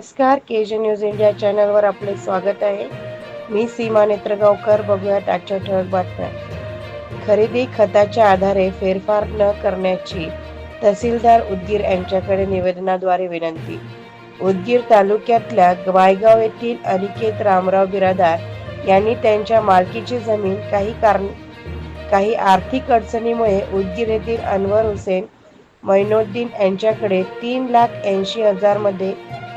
नमस्कार Kaij news India चॅनलवर आपले स्वागत आहे. मी सीमा नेत्रगावकर बघूयात आजच्या ठळक बातम्या. खरेदी खताच्या आधारे फेरफार न करण्याची तहसीलदार उदगीर यांच्याकडे निवेदनाद्वारे विनंती. उदगीर तालुक्यातल्या वायगाव येथील अनिकेत रामराव बिरादार यांनी त्यांच्या मालकीची जमीन काही कारण काही आर्थिक अडचणीमुळे उदगीर येथील अनवर हुसेन मैनोद्दीन यांच्याकडे तीन लाख ऐंशी हजारमध्ये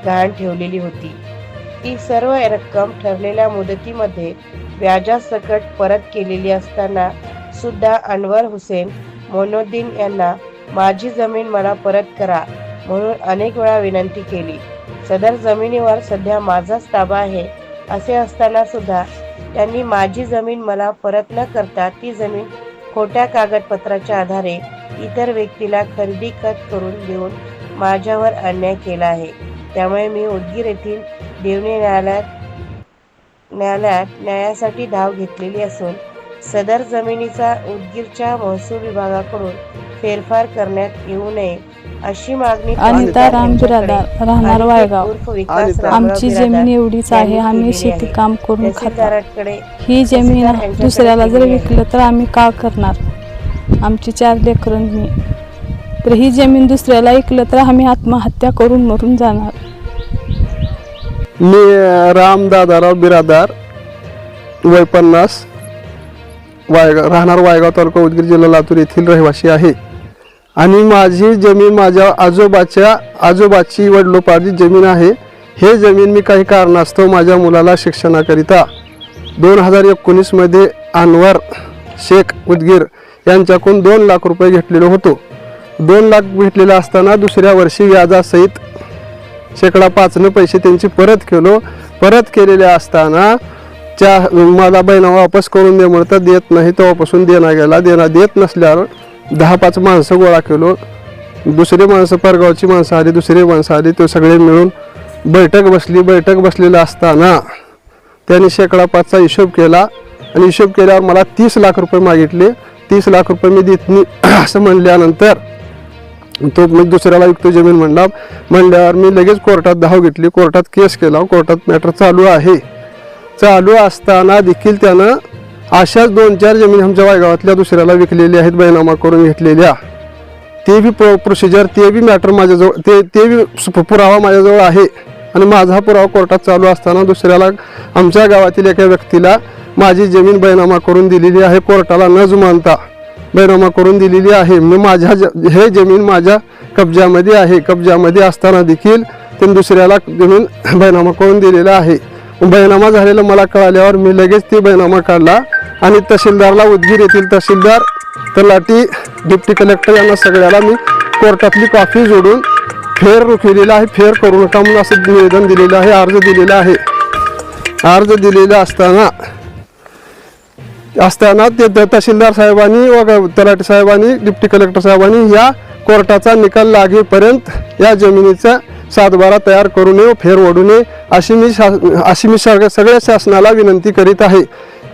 गहाण ठेवलेली होती. ती सर्व रक्कम ठरलेल्या मुदतीमध्ये व्याजासकट परत केलेली असताना सुद्धा अनवर हुसेन मोनुद्दीन यांना माझी जमीन मला परत करा म्हणून अनेक वेळा विनंती केली. सदर जमिनीवर सध्या माझाच ताबा आहे असे असताना सुद्धा त्यांनी माझी जमीन मला परत न करता ती जमीन खोट्या कागदपत्राच्या आधारे इतर व्यक्तीला खरेदी खत करून देऊन माझ्यावर अन्याय केला आहे. त्यामुळे मी उदगीर येथील देवणी न्यायालयात न्यायालयात न्यायासाठी धाव घेतलेली असून सदर जमिनीचा उदगीरच्या महसूल विभागाकडून फेरफार करण्यात येऊ नये अशी मागणी अनिता राम यांच्याकडे बिरादार राहणार वायगाव आमची जमीन एवढीच आहे आम्ही शेती. काम करून खातो ही जमीन दुसऱ्याला जर. विकलं तर आम्ही का करणार आमची चार लेकरं मी तर ही जमीन दुसऱ्याला ऐकलं तर आम्ही आत्महत्या करून मरून जाणार. मी राम दादाराव बिरादार वय पन्नास वायगाव राहणार वायगाव तालुका उदगीर जिल्हा लातूर येथील रहिवासी आहे. आणि माझी जमीन माझ्या आजोबाच्या आजोबाची वडलोपार्जित जमीन आहे. हे जमीन मी काही कारणास्तव माझ्या मुलाला शिक्षणाकरिता दोन हजार एकोणीसमध्ये अनवर शेख उदगीर यांच्याकडून दोन लाख रुपये घेतलेलो होतो. दोन लाख भेटलेलं असताना दुसऱ्या वर्षी व्याजासहित शेकडा पाचनं पैसे त्यांची परत केलो. परत केलेले असताना त्या माझा बहिणा वापस करून दे म्हणतात देत नाही. तेव्हापासून देणा गेला. देणा देत नसल्यावर दहा पाच माणसं गोळा केलो. दुसरे माणसं परगावची माणसं आली दुसरी माणसं आली. ते सगळे मिळून बैठक बसली. बैठक बसलेलं असताना त्यांनी शेकडा पाचचा हिशोब केला आणि हिशोब केल्यावर मला तीस लाख रुपये मागितले. तीस लाख रुपये मी देत नाही. असं म्हणल्यानंतर तो मग दुसऱ्याला विकतो जमीन म्हणला म्हणल्यावर मी लगेच कोर्टात धाव घेतली. कोर्टात केस केला. कोर्टात मॅटर चालू आहे. चालू असताना देखील त्यानं अशाच दोन चार जमीन आमच्या वायगावातल्या दुसऱ्याला विकलेल्या आहेत बैनामा करून घेतलेल्या. ते बी प्रो प्रोसिजर ते बी मॅटर माझ्याजवळ ते ते बी सु- पुरावा माझ्याजवळ आहे. आणि माझा पुरावा कोर्टात चालू असताना दुसऱ्याला आमच्या गावातील एका व्यक्तीला माझी जमीन बैनामा करून दिलेली आहे. कोर्टाला न जुमानता बैनामा करून दिलेली आहे. मी माझ्या ज- हे जमीन माझ्या कब्जामध्ये आहे. कब्जामध्ये असताना देखील त्यांनी दुसऱ्याला जमीन बैनामा करून दिलेला आहे. बैनामा झालेला मला कळाल्यावर मी लगेच ते बैनामा काढला आणि तहसीलदारला उदगीर येथील तहसीलदार तलाठी डिप्टी कलेक्टर यांना सगळ्याला मी कोर्टातली कॉफी जोडून फेर केलेला आहे. फेर करू नका म्हणून असं निवेदन दिलेलं आहे. अर्ज दिलेला आहे. अर्ज दिलेला असताना असताना ते तहसीलदार साहेबांनी व तलाठी साहेबांनी डिप्टी कलेक्टर साहेबांनी या कोर्टाचा निकाल लागेपर्यंत या जमिनीचा सातबारा तयार करू नये व फेर ओढू नये अशी मी शा अशी मी सगळ्या शासनाला विनंती करीत आहे.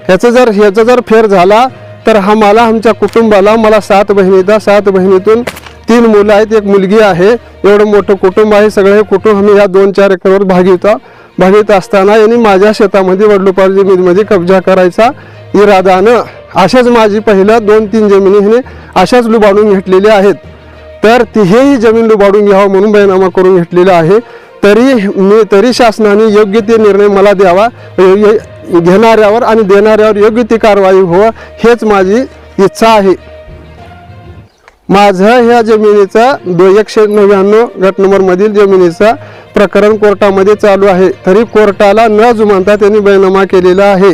ह्याचं जर ह्याचा जर फेर झाला तर हा मला आमच्या कुटुंबाला मला सात बहिणीचा सात बहिणीतून तीन मुलं आहेत एक मुलगी आहे. एवढं मोठं कुटुंब आहे सगळं हे कुटुंब आम्ही या दोन चार एकरवर भागीता भागीत असताना यांनी माझ्या शेतामध्ये वडलोपार जमिनीमध्ये कब्जा करायचा. इरादानं अशाच माझी पहिलं दोन तीन जमिनी हिने अशाच लुबाडून घेतलेल्या आहेत. तर तिहेही जमीन लुबाडून घ्यावं म्हणून बैनामा करून घेतलेला आहे. तरी मी तरी शासनाने योग्य ते निर्णय मला द्यावा घेणाऱ्यावर आणि देणाऱ्यावर योग्य ती कारवाई व्हावं हेच माझी इच्छा आहे. माझं ह्या जमिनीचा दो एकशे नव्याण्णव गट नंबरमधील जमिनीचा प्रकरण कोर्टामध्ये चालू आहे. तरी कोर्टाला न जुमानता त्यांनी बैनामा केलेला आहे.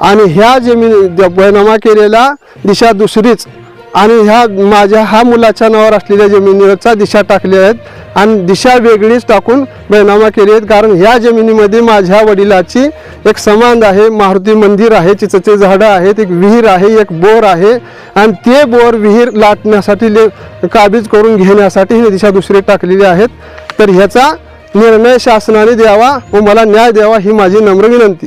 आणि ह्या जमीन बैनामा केलेला दिशा दुसरीच. आणि ह्या माझ्या हा मुलाच्या नावावर असलेल्या जमिनीवरचा दिशा टाकल्या आहेत. आणि दिशा वेगळीच टाकून बैनामा केली आहेत. कारण ह्या जमिनीमध्ये माझ्या वडिलाची एक समांध आहे. मारुती मंदिर आहे चिचचे झाडं आहेत एक विहीर आहे एक बोर आहे. आणि ते बोर विहीर लाटण्यासाठी ले काबीज करून घेण्यासाठी ही दिशा दुसरी टाकलेली आहेत. तर ह्याचा निर्णय शासनाने द्यावा व मला न्याय द्यावा ही माझी नम्र विनंती.